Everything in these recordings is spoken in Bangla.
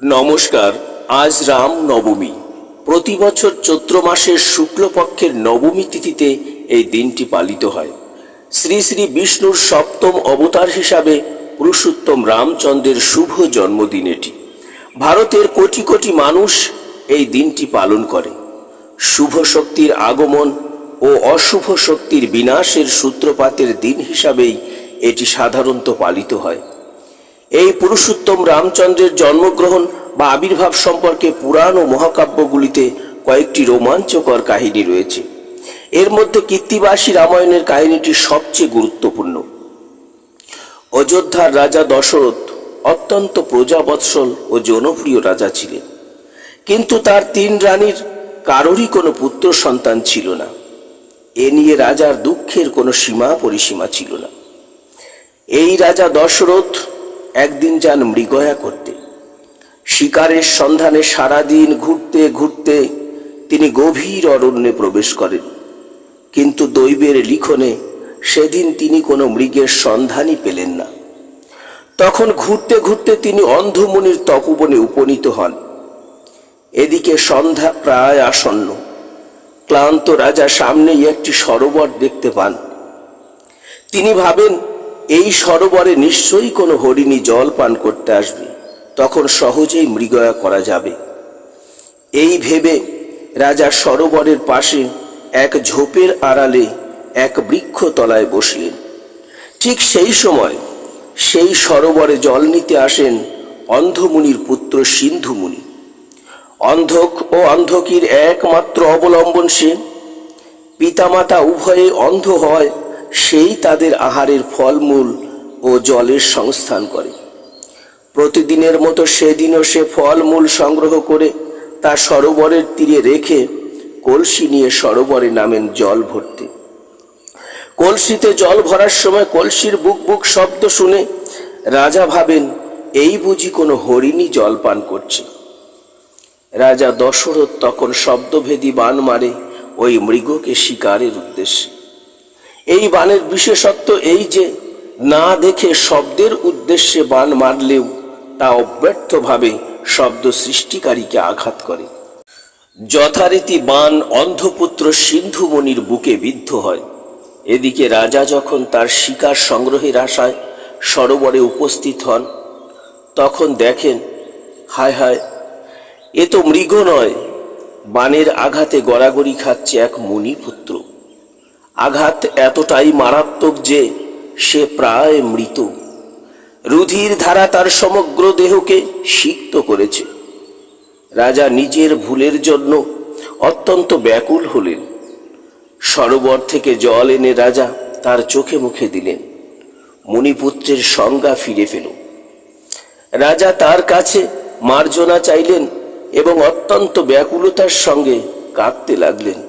নমস্কার, আজ রাম নবমী। প্রতি বছর চৈত্র মাসের শুক্লপক্ষের নবমী তিথিতে এই দিনটি পালিত হয়। শ্রী শ্রী বিষ্ণুর সপ্তম অবতার হিসাবে পুরুষোত্তম রামচন্দ্রের শুভ জন্মদিন এটি। ভারতের কোটি কোটি মানুষ এই দিনটি পালন করে। শুভ শক্তির আগমন ও অশুভ শক্তির বিনাশের সূত্রপাতের দিন হিসাবেই এটি সাধারণত পালিত হয়। এই পুরুষোত্তম রামচন্দ্রের জন্মগ্রহণ বা আবির্ভাব সম্পর্কে পুরাণ ও মহাকাব্যগুলিতে কয়েকটি রোমাঞ্চকর কাহিনী রয়েছে। এর মধ্যে কীর্তিবাসী রামায়ণের কাহিনীটি সবচেয়ে গুরুত্বপূর্ণ। অযোধ্যার রাজা দশরথ অত্যন্ত প্রজাবৎসল ও জনপ্রিয় রাজা ছিলেন। কিন্তু তার তিন রানীর কারোরই কোনো পুত্র সন্তান ছিল না। এ নিয়ে রাজার দুঃখের কোনো সীমা পরিসীমা ছিল না। এই রাজা দশরথ একদিন যান মৃগয়া করতে। শিকারের সন্ধানে সারাদিন ঘুরতে ঘুরতে তিনি গভীর অরণ্যে প্রবেশ করেন। কিন্তু দৈবের লিখনে সেদিন তিনি কোনো মৃগের সন্ধানই পেলেন না। তখন ঘুরতে ঘুরতে তিনি অন্ধমুনির তপবনে উপনীত হন। এদিকে সন্ধ্যা প্রায় আসন্ন। ক্লান্ত রাজা সামনেই একটি সরোবর দেখতে পান। তিনি ভাবেন এই সরোবরে নিশ্চয়ই কোনো হরিণী জল পান করতে আসবে। তখন সহজেই মৃগয়া করা যাবে। এই ভেবে রাজা সরোবরের পাশে এক ঝোপের আড়ালে এক বৃক্ষ তলায় বসলেন। ঠিক সেই সময় সেই সরোবরে জল নিতে আসেন অন্ধমুনির পুত্র সিন্ধুমুনি। অন্ধক ও অন্ধকির একমাত্র অবলম্বন সে। পিতামাতা উভয়ে অন্ধ হয় সেই তাদের আহারের ফলমূল ও জলের সংস্থান করে। প্রতিদিনের মতো সেদিনও সে ফলমূল সংগ্রহ করে তা সরোবরের তীরে রেখে কলসি নিয়ে সরোবরে নামেন জল ভর্তি। কলসিতে জল ভরার সময় কলসির বুক বুক শব্দ শুনে রাজা ভাবেন, এই বুঝি কোনো হরিণী জল পান করছে। রাজা দশরথ তখন শব্দভেদী বান মারে ওই মৃগকে শিকারের উদ্দেশ্যে। এই বানের বিশেষত্ব এই যে, না দেখে শব্দের উদ্দেশ্যে বান মারলেও তা অব্যর্থভাবে শব্দ সৃষ্টিকারীকে আঘাত করে। যথারীতি বান অন্ধপুত্র সিন্ধুমণির বুকে বিদ্ধ হয়। এদিকে রাজা যখন তার শিকার সংগ্রহের আশায় সরোবরে উপস্থিত হন, তখন দেখেন, হায় হায়, এ তো মৃগ নয়, বানের আঘাতে গড়াগড়ি খাচ্ছে এক মুনিপুত্র। আঘাত এতটাই মারাত্মক যে সে প্রায় মৃত। রুধির ধারা তার সমগ্র দেহকে সিক্ত করেছে। রাজা নিজের ভুলের জন্য অত্যন্ত ব্যাকুল হলেন। সরোবর থেকে জল এনে রাজা তার চোখে মুখে দিলেন। মণিপুত্রের সংজ্ঞা ফিরে ফেল রাজা তার কাছে মার্জনা চাইলেন এবং অত্যন্ত ব্যাকুলতার সঙ্গে কাঁদতে লাগলেন।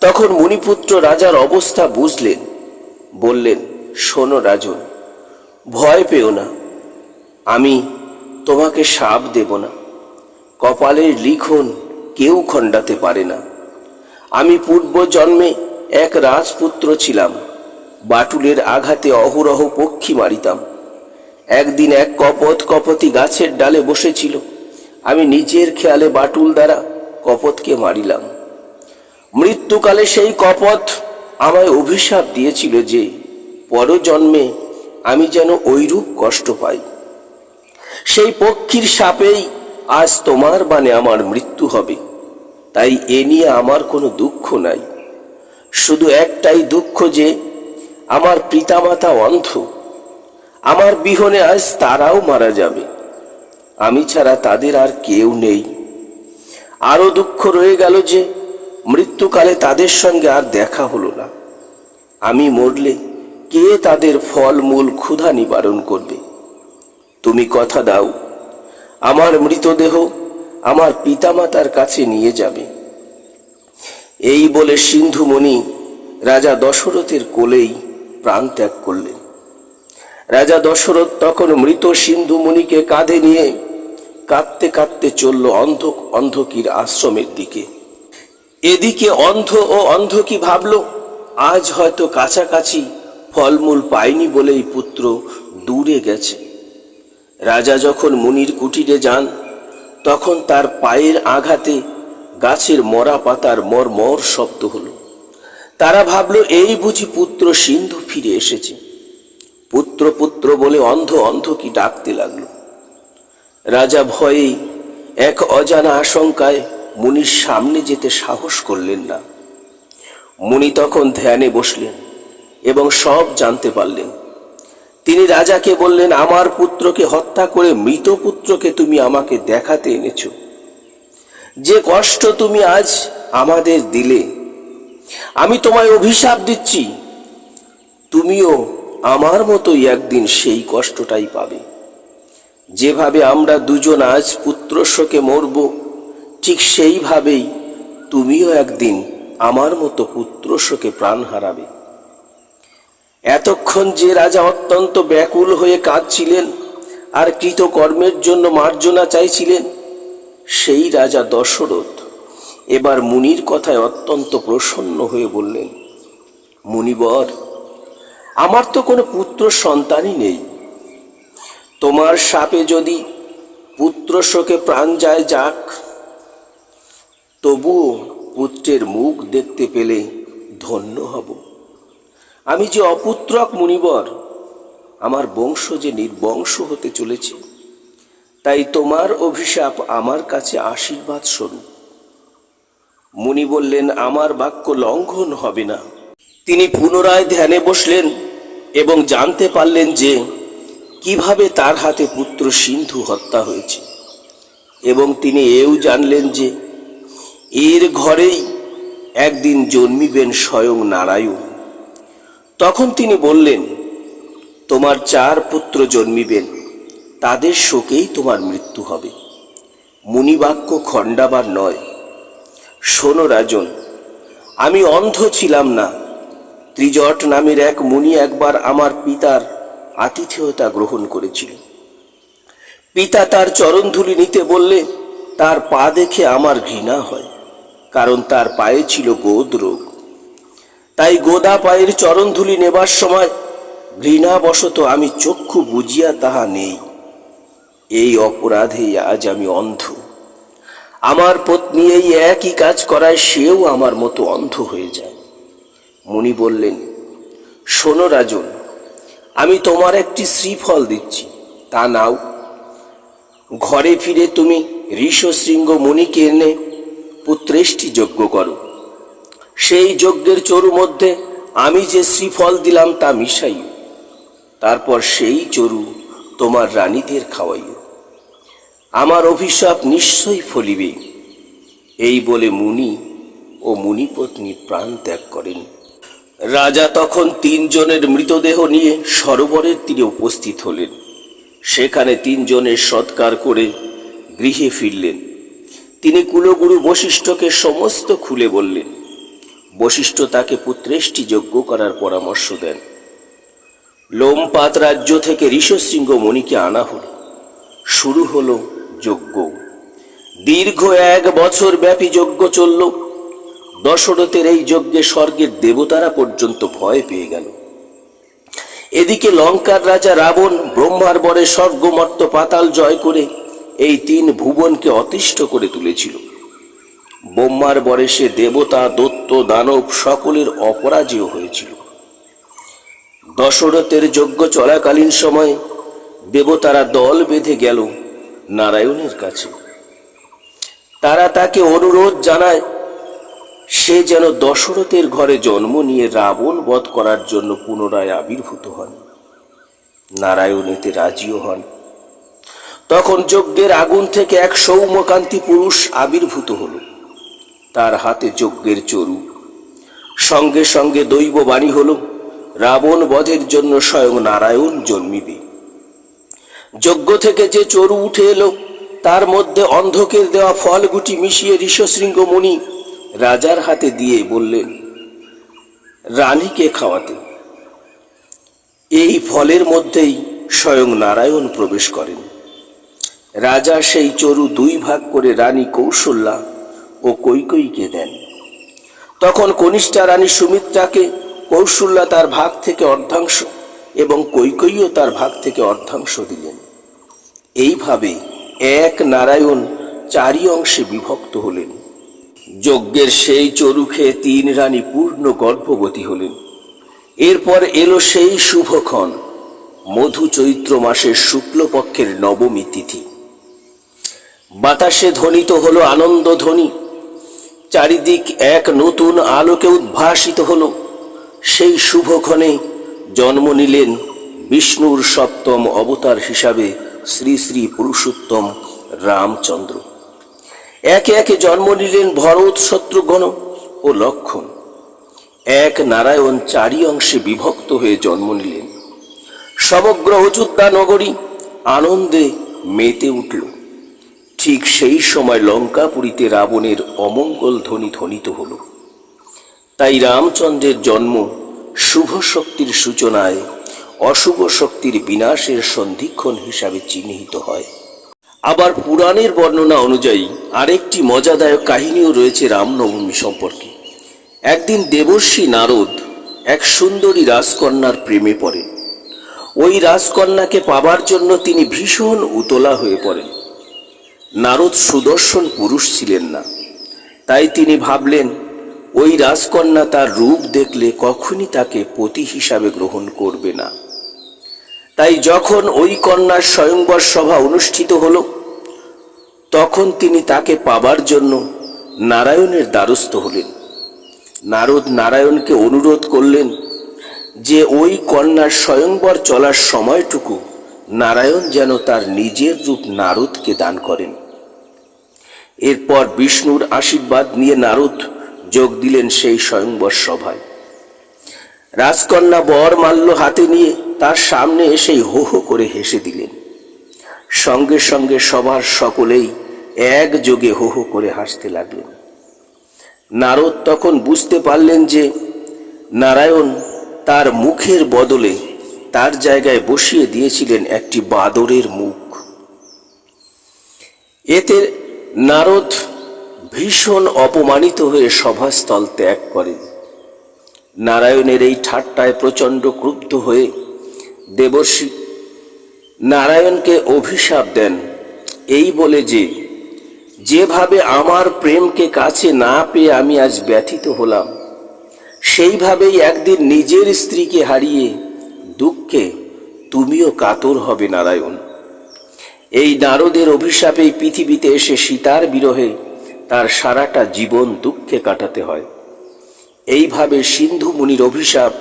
তখন মুনিপুত্র রাজার অবস্থা বুঝলেন। বললেন, শোনো রাজন, ভয় পেও না। আমি তোমাকে সাপ দেব না। কপালের লিখন কেউ খণ্ডাতে পারে না। আমি পূর্ব জন্মে এক রাজপুত্র ছিলাম। বাটুলের আঘাতে অহরহ পক্ষী মারিতাম। একদিন এক কপত কপতি গাছের ডালে বসেছিল। আমি নিজের খেয়ালে বাটুল দ্বারা কপতকে মারিলাম। মৃত্যুকালে সেই কপথ আমায় অভিশাপ দিয়েছিল যে পরজন্মে আমি যেন ঐরূপ কষ্ট পাই। সেই পক্ষীর সাপেই আজ তোমার বানে আমার মৃত্যু হবে। তাই এ নিয়ে আমার কোনো দুঃখ নাই। শুধু একটাই দুঃখ যে আমার পিতামাতা অন্ধ। আমার বিহনে আজ তারাও মারা যাবে। আমি ছাড়া তাদের আর কেউ নেই। আরও দুঃখ রয়ে গেল যে মৃত্যুকালে তাদের সঙ্গে আর দেখা হলো না। আমি মরলে কে তাদের ফল মূল ক্ষুধা নিবারণ করবে? তুমি কথা দাও, আমার মৃতদেহ আমার পিতামাতার কাছে নিয়ে যাবে। এই বলে সিন্ধুমণি রাজা দশরথের কোলেই প্রাণ ত্যাগ করলেন। রাজা দশরথ তখন মৃত সিন্ধুমণিকে কাঁধে নিয়ে কাঁদতে কাঁদতে চলল অন্ধ অন্ধকির আশ্রমের দিকে। এদিকে অন্ধ ও অন্ধ কি ভাবল? আজ হয়তো কাছাকাছি ফলমূল পায়নি বলেই পুত্র দূরে গেছে। রাজা যখন মুনির কুটিরে যান, তখন তার পায়ের আঘাতে গাছের মরা পাতার মর মর শব্দ হলো। তারা ভাবল, এই বুঝি পুত্র সিন্ধু ফিরে এসেছে। পুত্র পুত্র বলে অন্ধ অন্ধ কি ডাকতে লাগল? রাজা ভয়ে এক অজানা আশঙ্কায় মুনির সামনে যেতে সাহস করলেন না। মুনি তখন ধ্যানে বসলেন এবং সব জানতে পারলেন। তিনি রাজাকে বললেন, আমার পুত্রকে হত্যা করে মৃত পুত্রকে তুমি আমাকে দেখাতে এনেছো। যে কষ্ট তুমি আজ আমাদের দিলে, আমি তোমায় অভিশাপ দিচ্ছি। তুমিও আমার মতোই একদিন সেই কষ্টটাই পাবে। যেভাবে আমরা দুজন আজ পুত্র শোকে মরব ঠিক সেইভাবেই তুমিও একদিন আমার মতো পুত্র শোকে প্রাণ হারাবে। এতক্ষণ যে রাজা অত্যন্ত ব্যাকুল হয়ে কাঁদছিলেন আর কৃতকর্মের জন্য মার্জনা চাইছিলেন, সেই রাজা দশরথ এবার মুনির কথায় অত্যন্ত প্রসন্ন হয়ে বললেন, মুনিবর, আমার তো কোনো পুত্র সন্তানই নেই। তোমার সাপে যদি পুত্র শোকে প্রাণ যায় যাক তবুও পুত্রের মুখ দেখতে পেলে ধন্য হব। আমি যে অপুত্রক মুনিবর, আমার বংশ যে নির্বংশ হতে চলেছে, তাই তোমার অভিশাপ আমার কাছে আশীর্বাদ স্বরূপ। মুনি বললেন, আমার বাক্য লঙ্ঘন হবে না। তিনি পুনরায় ধ্যানে বসলেন এবং জানতে পারলেন যে কীভাবে তার হাতে পুত্র সিন্ধু হত্যা হয়েছে। এবং তিনি এও জানলেন যে এর ঘরেই একদিন জন্মিবেন স্বয়ং নারায়ণ। তখন তিনি বললেন, তোমার চার পুত্র জন্মিবেন, তাদের শোকেই তোমার মৃত্যু হবে। মুনিবাক্য খণ্ডাবার নয়। শোনো রাজন, আমি অন্ধ ছিলাম না। ত্রিজট নামের এক মুনি একবার আমার পিতার আতিথেয়তা গ্রহণ করেছিল। পিতা তার চরণধুলি নিতে বললে, তার পা দেখে আমার ঘৃণা হয়। কারণ তার পায়ে ছিল গোদ রোগ। তাই গোদা পায়ের চরণধুলি নেবার সময় ঘৃণাবশত আমি চক্ষু বুঝিয়া তাহা নেই। এই অপরাধেই আজ আমি অন্ধ। আমার পত্নী এই একই কাজ করায় সেও আমার মতো অন্ধ হয়ে যায়। মুনি বললেন, শোনো রাজন, আমি তোমার একটি শ্রীফল দিচ্ছি। তা নাও। ঘরে ফিরে তুমি ঋষশৃঙ্গ মুনিকে এনে পুত্রেষ্টি যজ্ঞ করো। সেই যজ্ঞের চরু মধ্যে আমি যে শ্রীফল দিলাম তা মিশাই তারপর সেই চরু তোমার রানীদের খাওয়াইও। আমার অভিশাপ নিশ্চয়ই ফলিবে। এই বলে মুনি ও মুনিপত্নী প্রাণ ত্যাগ করেন। রাজা তখন তিনজনের মৃতদেহ নিয়ে সরোবরের তীরে উপস্থিত হলেন। সেখানে তিনজনের সৎকার করে গৃহে ফিরলেন। তিনি কুলগুরু বশিষ্ঠকে সমস্ত খুলে বললেন, বশিষ্ঠ তাকে পুত্রেষ্টি যজ্ঞ করার পরামর্শ দেন। লোমপাত রাজ্য থেকে ঋষশৃঙ্গ মণিকে আনা হল। শুরু হলো যজ্ঞ। দীর্ঘ এক বছর ব্যাপী যজ্ঞ চলল। দশরথের এই যজ্ঞে স্বর্গের দেবতারা পর্যন্ত ভয় পেয়ে গেল। এদিকে লঙ্কার রাজা রাবণ ব্রহ্মার বরে স্বর্গমর্ত পাতাল জয় করে এই তিন ভুবনকে অতিষ্ঠ করে তুলেছিল। ব্রহ্মার বরে সে দেবতা দত্ত দানব সকলের অপরাজেয় হয়েছিল। দশরথের যজ্ঞ চলাকালীন সময় দেবতারা দল বেঁধে গেল নারায়ণের কাছে। তারা তাকে অনুরোধ জানায়, সে যেন দশরথের ঘরে জন্ম নিয়ে রাবণ বধ করার জন্য পুনরায় আবির্ভূত হন। নারায়ণ এতে রাজিও হন। তখন যজ্ঞের আগুন থেকে এক সৌমকান্তি পুরুষ আবির্ভূত হল। তার হাতে যজ্ঞের চরু। সঙ্গে সঙ্গে দৈব বাণী হল, রাবণ বধের জন্য স্বয়ং নারায়ণ জন্মিবে। যজ্ঞ থেকে যে চরু উঠে এলো, তার মধ্যে অন্ধকের দেওয়া ফলগুটি মিশিয়ে ঋষশৃঙ্গ মুনি রাজার হাতে দিয়ে বললেন, রানীকে খাওয়াতে। এই ফলের মধ্যেই স্বয়ং নারায়ণ প্রবেশ করেন। রাজা সেই চরু দুই ভাগ করে রানী কৌশল্যা ও কৈকইকে দেন। তখন কনিষ্ঠা রানী সুমিত্রাকে কৌশল্যা তার ভাগ থেকে অর্ধাংশ এবং কৈকইও তার ভাগ থেকে অর্ধাংশ দিলেন। এইভাবে এক নারায়ণ চারি অংশে বিভক্ত হলেন। যজ্ঞের সেই চরুখে তিন রানী পূর্ণ গর্ভবতী হলেন। এরপর এলো সেই শুভক্ষণ মধু চৈত্র মাসের শুক্লপক্ষের নবমী তিথি। বাতাসে ধ্বনিত হলো আনন্দ ধ্বনি। চারিদিক এক নতুন আলোকে উদ্ভাসিত হলো। সেই শুভক্ষণে জন্ম নিলেন বিষ্ণুর সপ্তম অবতার হিসাবে শ্রী শ্রী পুরুষোত্তম রামচন্দ্র। একে একে জন্ম নিলেন ভরত শত্রুঘ্ন ও লক্ষণ। এক নারায়ণ চারি অংশে বিভক্ত হয়ে জন্ম নিলেন। সমগ্র অযোধ্যা নগরী আনন্দে মেতে উঠল। ঠিক সেই সময় লঙ্কাপুরীতে রাবণের অমঙ্গল ধ্বনি ধ্বনিত হল। তাই রামচন্দ্রের জন্ম শুভ শক্তির সূচনায় অশুভ শক্তির বিনাশের সন্ধিক্ষণ হিসাবে চিহ্নিত হয়। আবার পুরাণের বর্ণনা অনুযায়ী আরেকটি মজাদায়ক কাহিনীও রয়েছে রামনবমী সম্পর্কে। একদিন দেবর্ষী নারদ এক সুন্দরী রাজকন্যার প্রেমে পড়েন ওই রাজকন্যাকে পাবার জন্য তিনি ভীষণ উতলা হয়ে পড়েন। নারদ সুদর্শন পুরুষ ছিলেন না। তাই তিনি ভাবলেন, ওই রাজকন্যা তার রূপ দেখলে কখনই তাকে পতি হিসাবে গ্রহণ করবে না। তাই যখন ওই কন্যার স্বয়ংবর সভা অনুষ্ঠিত হল, তখন তিনি তাকে পাবার জন্য নারায়ণের দ্বারস্থ হলেন। নারদ নারায়ণকে অনুরোধ করলেন যে ওই কন্যার স্বয়ংবর চলার সময়টুকু নারায়ণ যেন তার নিজের রূপ নারদকে দান করেন। এরপর বিষ্ণুর আশীর্বাদ নিয়ে নারদ যোগ দিলেন সেই স্বয়ংবর সভায়। রাজকন্যা বর মাল্য হাতে নিয়ে তার সামনে এসেই হো হো করে হেসে দিলেন। সঙ্গে সঙ্গে সবার সকলেই একযোগে হো হো করে হাসতে লাগলেন। নারদ তখন বুঝতে পারলেন যে নারায়ণ তার মুখের বদলে তার জায়গায় বসিয়ে দিয়েছিলেন একটি বাদরের মুখ। এতে নারদ ভীষণ অপমানিত হয়ে সভাস্থল ত্যাগ করেন। নারায়ণের এই ঠাট্টায় প্রচণ্ড ক্রুব্ধ হয়ে দেবর্ষী নারায়ণকে অভিশাপ দেন। এই বলে যে, যেভাবে আমার প্রেমকে কাছে না পেয়ে আমি আজ ব্যথিত হলাম, সেইভাবেই একদিন নিজের স্ত্রীকে হারিয়ে দুঃখে তুমিও কাতর হবে নারায়ণ। এই নারদের অভিশাপেই পৃথিবীতে এসে সীতার বিরহে তার সারাটা জীবন দুঃখে কাটাতে হয়। এইভাবে সিন্ধু মুনির অভিশাপ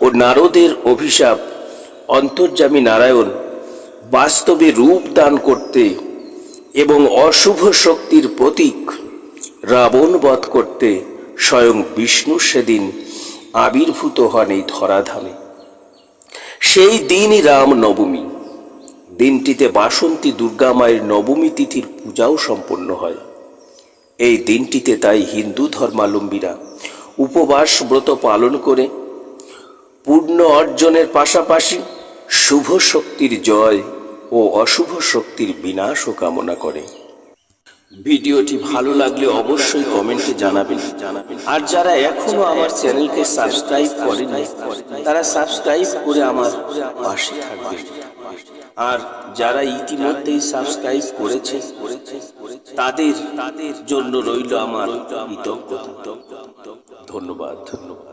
ও নারদের অভিশাপ অন্তর্যামী নারায়ণ বাস্তবে রূপ দান করতে এবং অশুভ শক্তির প্রতীক রাবণ বধ করতে স্বয়ং বিষ্ণু সেদিন আবির্ভূত হন এই ধরাধামে। সেই দিনই রাম নবমী দিনটিতে বাসন্তী দুর্গা মায়ের নবমী তিথির পূজাও সম্পন্ন হয়। এই দিনটিতে তাই হিন্দু ধর্মাবলম্বীরা উপবাস ব্রত পালন করে, পূর্ণ অর্জনের পাশাপাশি শুভ শক্তির জয় ও অশুভ শক্তির বিনাশও কামনা করে। ভিডিওটি ভালো লাগলে অবশ্যই কমেন্টে জানাবেন। জানাবেন আর যারা এখনও আমার চ্যানেলকে সাবস্ক্রাইব করেনি তারা সাবস্ক্রাইব করে আমার পাশে থাকবে আর যারা ইতিমধ্যেই সাবস্ক্রাইব করেছে তাদের তাদের জন্য রইল আমার ধন্যবাদ ধন্যবাদ।